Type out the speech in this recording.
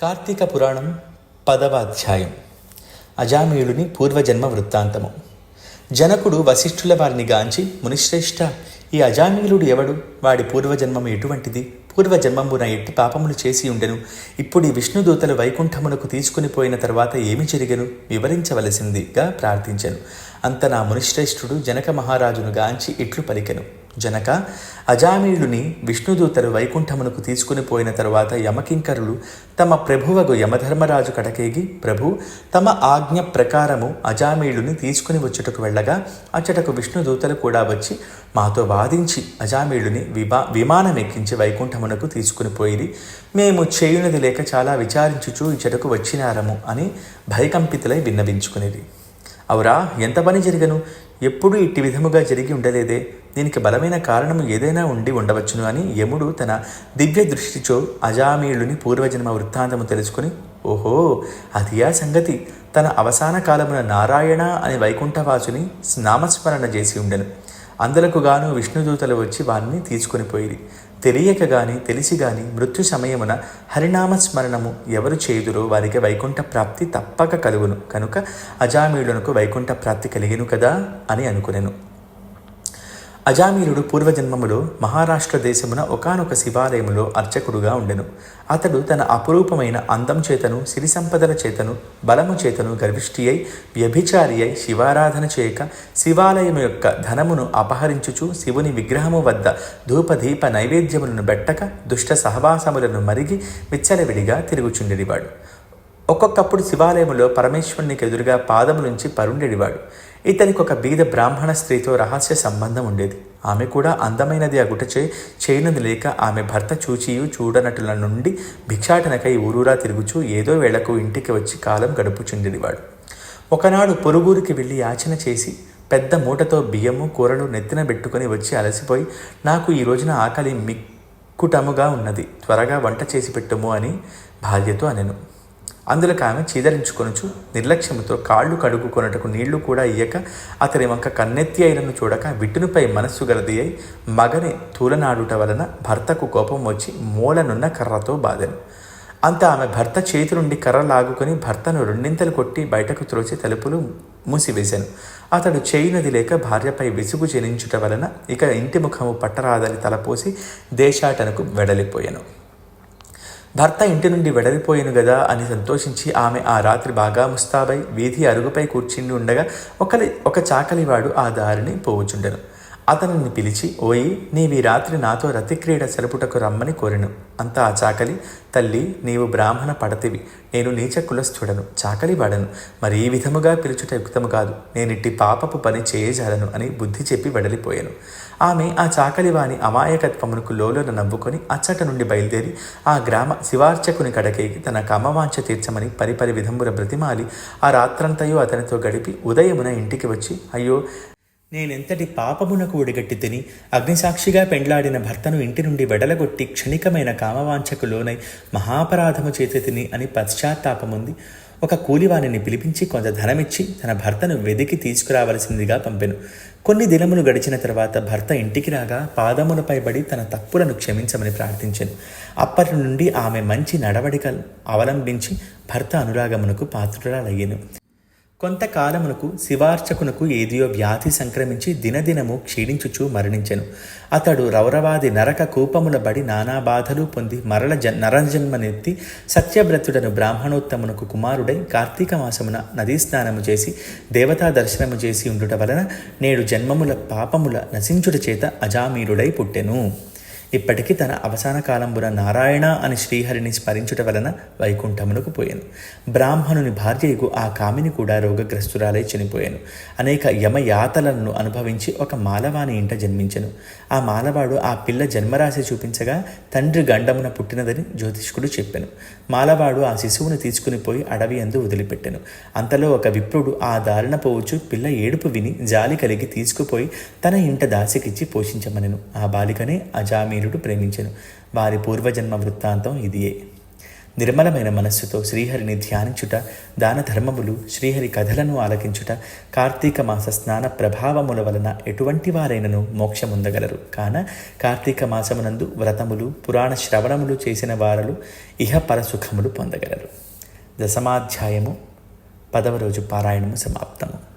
కార్తీక పురాణం పదవ అధ్యాయం. అజామీయుడిని పూర్వజన్మ వృత్తాంతము. జనకుడు వశిష్ఠుల వారిని గాంచి మునిశ్రేష్ఠ ఈ అజామీయుడు ఎవడు? వాడి పూర్వజన్మము ఎటువంటిది? పూర్వజన్మమున ఎట్టి పాపములు చేసి ఉండెను. ఇప్పుడు ఈ విష్ణుదూతలు వైకుంఠమునకు తీసుకుని పోయిన తర్వాత ఏమి జరిగెను? వివరించవలసిందిగా ప్రార్థించెను. అంత నా మునిశ్రేష్ఠుడు జనక మహారాజును గాంచి ఇట్లు పలికెను. జనక అజామీయుడిని విష్ణుదూతలు వైకుంఠమునకు తీసుకుని పోయిన తరువాత యమకింకరులు తమ ప్రభువగు యమధర్మరాజు కడకేగి ప్రభు తమ ఆజ్ఞ ప్రకారము అజామీయుడిని తీసుకుని వచ్చుటకు వెళ్ళగా అచ్చటకు విష్ణుదూతలు కూడా వచ్చి మాతో వాదించి అజామీయుడిని విమా విమానం ఎక్కించి వైకుంఠమునకు తీసుకుని పోయిరి. మేము చేయునది లేక చాలా విచారించుచూ ఇచ్చటకు వచ్చినారము అని భయకంపితులై విన్నవించుకునేది. అవురా ఎంత పని జరిగను? ఎప్పుడూ ఇట్టి విధముగా జరిగి ఉండలేదే. దీనికి బలమైన కారణం ఏదైనా ఉండి ఉండవచ్చును అని యముడు తన దివ్య దృష్టిచో అజామీయుడిని పూర్వజన్మ వృత్తాంతము తెలుసుకుని ఓహో అదియా సంగతి. తన అవసాన కాలమున నారాయణ అని వైకుంఠవాసుని నామస్మరణ చేసి ఉండెను. అందులకు గాను విష్ణుదూతలు వచ్చి వారిని తీసుకొని పోయిరి. తెలియక గాని తెలిసి గాని మృత్యు సమయమున హరినామస్మరణము ఎవరు చేయుదురో వారికి వైకుంఠ ప్రాప్తి తప్పక కలుగును. కనుక అజామీయులకు వైకుంఠ ప్రాప్తి కలిగిను కదా అని అనుకునేను. అజామీరుడు పూర్వజన్మములో మహారాష్ట్ర దేశమున ఒకనొక శివాలయములో అర్చకుడుగా ఉండెను. అతడు తన అపురూపమైన అందం చేతను సిరి సంపదల చేతను బలము చేతను గర్విష్ఠి అయి వ్యభిచారి అయి శివారాధన చేయక శివాలయము యొక్క ధనమును అపహరించుచు శివుని విగ్రహము వద్ద ధూపదీప నైవేద్యములను బెట్టక దుష్ట సహవాసములను మరిగి విచ్చలవిడిగా తిరుగుచుండేవాడు ఒక్కొక్కప్పుడు శివాలయంలో పరమేశ్వరునికి ఎదురుగా పాదములుంచి పరుండేవాడు ఇతనికి ఒక బీద బ్రాహ్మణ స్త్రీతో రహస్య సంబంధం ఉండేది. ఆమె కూడా అందమైనది అగుటచే చేయనది లేక ఆమె భర్త చూచియు చూడనటుల నుండి భిక్షాటనకై ఊరూరా తిరుగుచూ ఏదో వేళకు ఇంటికి వచ్చి కాలం గడుపుచుండేవాడు ఒకనాడు పొరుగురికి వెళ్ళి యాచన చేసి పెద్ద మూటతో బియ్యము కూరలు నెత్తిన పెట్టుకుని వచ్చి అలసిపోయి నాకు ఈ రోజున ఆకలి మిక్కుటముగా ఉన్నది త్వరగా వంట చేసి పెట్టుము అని భార్యతో అనెను. అందులోకి ఆమె చీదరించుకొనుచు నిర్లక్ష్యముతో కాళ్ళు కడుగుకొనటకు నీళ్ళు కూడా ఇయ్యక అతని వంక కన్నెత్తి అయినను చూడక విట్టునుపై మనస్సు గలది అయి మగని తూలనాడుట వలన భర్తకు కోపం వచ్చి మూలనున్న కర్రతో బాధెను. అంత ఆమె భర్త చేతి నుండి కర్ర లాగుకొని భర్తను రెండింతలు కొట్టి బయటకు త్రోచి తలుపులు మూసివేశాను అతడు చేయినది లేక భార్యపై విసుగు జనించుట వలన ఇక ఇంటి ముఖము పట్టరాదని తలపోసి దేశాటనకు వెడలిపోయాను. భర్త ఇంటి నుండి వెడలిపోయాను గదా అని సంతోషించి ఆమె ఆ రాత్రి బాగా ముస్తాబై వీధి అరుగుపై కూర్చుండి ఉండగా ఒకలి ఒక చాకలివాడు ఆ దారిని పోవుచుండెను. అతనిని పిలిచి ఓయి నీవి రాత్రి నాతో రతిక్రీడ సెలపుటకు రమ్మని కోరెను. అంత ఆ చాకలి. తల్లి నీవు బ్రాహ్మణ పడతివి. నేను నీచ కులస్థుడను. చాకలి వాడను. మరి ఈ విధముగా పిలుచుట యుక్తము కాదు. నేనిట్టి పాపపు పని చేయజాలను అని బుద్ధి చెప్పి వెడలిపోయాను. ఆమె ఆ చాకలివాని అమాయకత్వమునకు లోలోన నవ్వుకొని అచ్చట నుండి బయలుదేరి ఆ గ్రామ శివార్చకుని కడకేకి తన కమవాంఛ తీర్చమని పరిపరి విధముల బ్రతిమాలి. ఆ రాత్రంతయు అతనితో గడిపి ఉదయమున ఇంటికి వచ్చి అయ్యో నేనెంతటి పాపమునకు ఒడిగట్టి తిని అగ్నిసాక్షిగా పెండ్లాడిన భర్తను ఇంటి నుండి వెడలగొట్టి క్షణికమైన కామవాంఛకు లోనై మహాపరాధము చేతి తిని అని పశ్చాత్తాపముంది. ఒక కూలివాణిని పిలిపించి కొంత ధనమిచ్చి తన భర్తను వెదికి తీసుకురావలసిందిగా పంపెను. కొన్ని దినములు గడిచిన తర్వాత భర్త ఇంటికి రాగా పాదములపై పడి తన తప్పులను క్షమించమని ప్రార్థించాను. అప్పటి నుండి ఆమె మంచి నడవడిక అవలంబించి భర్త అనురాగమునకు పాత్రురాలయ్యను. కొంతకాలమునకు శివార్చకునకు ఏదియో వ్యాధి సంక్రమించి దినదినము క్షీణించుచూ మరణించెను. అతడు రౌరవాది నరక కూపముల బడి నానా బాధలు పొంది మరల జ నరజన్మనెత్తి సత్యవ్రతుడను బ్రాహ్మణోత్తమునకు కుమారుడై కార్తీక మాసమున నదీ స్నానము చేసి దేవతా దర్శనము చేసి ఉండుట వలన నేడు జన్మముల పాపముల నశించుట చేత అజామీరుడై పుట్టెను. ఇప్పటికీ తన అవసాన కాలంబున నారాయణ అని శ్రీహరిని స్మరించుట వలన వైకుంఠమునకు పోయాను. బ్రాహ్మణుని భార్యకు ఆ కామిని కూడా రోగగ్రస్తురాలై చనిపోయాను. అనేక యమయాతలను అనుభవించి ఒక మాలవాని ఇంట జన్మించెను. ఆ మాలవాడు ఆ పిల్ల జన్మరాశి చూపించగా తండ్రి గండమున పుట్టినదని జ్యోతిష్కుడు చెప్పాను. మాలవాడు ఆ శిశువును తీసుకుని పోయి అడవి అందు వదిలిపెట్టెను. అంతలో ఒక విప్రుడు ఆ దారిన పోవచ్చు పిల్ల ఏడుపు విని జాలి కలిగి తీసుకుపోయి తన ఇంట దాసికిచ్చి పోషించమనెను. ఆ బాలికనే నారాయణుడు ప్రేమించెను. వారి పూర్వజన్మ వృత్తాంతం ఇదియే. నిర్మలమైన మనస్సుతో శ్రీహరిని ధ్యానించుట దాన ధర్మములు శ్రీహరి కథలను ఆలకించుట కార్తీక మాస స్నాన ప్రభావముల వలన ఎటువంటి వారైనను మోక్షముందగలరు. కాన కార్తీక మాసమునందు వ్రతములు పురాణ శ్రవణములు చేసిన వారలు ఇహ పరసుఖములు పొందగలరు. దశమాధ్యాయము పదవ రోజు పారాయణము సమాప్తము.